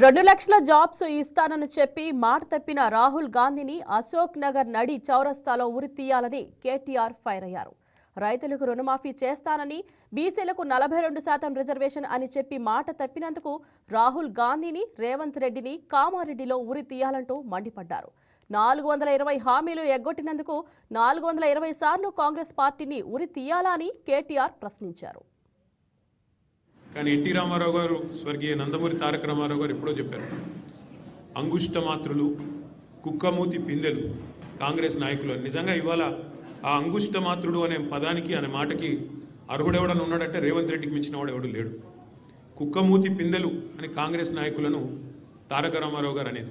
రెండు లక్షల జాబ్స్ ఇస్తానని చెప్పి మాట తప్పిన రాహుల్ గాంధీని అశోక్ నగర్ నడి చౌరస్తాలో ఉరి తీయాలని కేటీఆర్ ఫైర్ అయ్యారు. రైతులకు రుణమాఫీ చేస్తానని బీసీలకు నలభై రెండు శాతం రిజర్వేషన్ అని చెప్పి మాట తప్పినందుకు రాహుల్ గాంధీని రేవంత్ రెడ్డిని కామారెడ్డిలో ఉరి తీయాలంటూ మండిపడ్డారు. నాలుగు వందల ఇరవై హామీలు ఎగ్గొట్టినందుకు నాలుగు వందల ఇరవై సార్లు కాంగ్రెస్ పార్టీని ఉరి తీయాలా అని కేటీఆర్ ప్రశ్నించారు. కానీ ఎన్టీ రామారావు గారు స్వర్గీయ నందమూరి తారక రామారావు గారు ఎప్పుడో చెప్పారు అంగుష్ట మాత్రులు కుక్కమూతి పిందెలు కాంగ్రెస్ నాయకులు. అని నిజంగా ఇవాళ ఆ అంగుష్ట మాత్రుడు అనే పదానికి అనే మాటకి అర్హుడెవడని ఉన్నాడంటే రేవంత్ రెడ్డికి మించిన వాడు ఎవడు లేడు. కుక్కమూతి పిందెలు అని కాంగ్రెస్ నాయకులను తారక రామారావు గారు అనేది.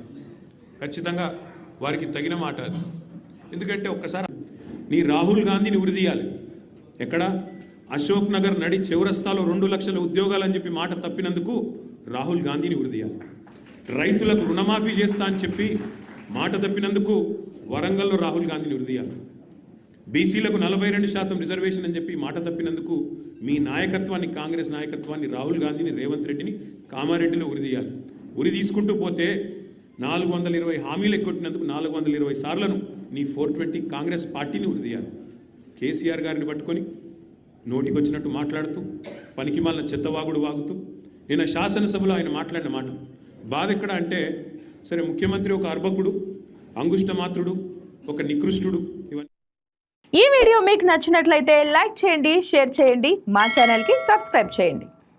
ఖచ్చితంగా వారికి తగిన మాట అది. ఎందుకంటే ఒక్కసారి నీ రాహుల్ గాంధీని ఉరిదీయాలి. ఎక్కడ? అశోక్ నగర్ నడి చివరస్తాలో రెండు లక్షల ఉద్యోగాలు అని చెప్పి మాట తప్పినందుకు రాహుల్ గాంధీని ఉరిదీయాలి రైతులకు రుణమాఫీ చేస్తా అని చెప్పి మాట తప్పినందుకు వరంగల్లో రాహుల్ గాంధీని ఉరిదీయాలి బీసీలకు నలభై రెండు శాతం రిజర్వేషన్ అని చెప్పి మాట తప్పినందుకు మీ నాయకత్వాన్ని కాంగ్రెస్ నాయకత్వాన్ని రాహుల్ గాంధీని రేవంత్ రెడ్డిని కామారెడ్డిలో ఉరిదీయాలి ఉరి తీసుకుంటూ పోతే నాలుగు వందల ఇరవై హామీలు ఎక్కొట్టినందుకు నాలుగు వందల ఇరవై సార్లను నీ ఫోర్ ట్వంటీ కాంగ్రెస్ పార్టీని ఉరిదీయాలి కేసీఆర్ గారిని పట్టుకొని నోటికొచ్చినట్టు మాట్లాడుతూ పనికి మాలిన చెత్తవాగుడు వాగుతూ నిన్న శాసనసభలో ఆయన మాట్లాడిన మాట బాధ ఎక్కడ అంటే సరే ముఖ్యమంత్రి ఒక అర్భకుడు అంగుష్టమాత్రుడు ఒక నికృష్టుడు ఇవన్నీ. ఈ వీడియో మీకు నచ్చినట్లయితే లైక్ చేయండి షేర్ చేయండి మా ఛానల్కి సబ్స్క్రైబ్ చేయండి.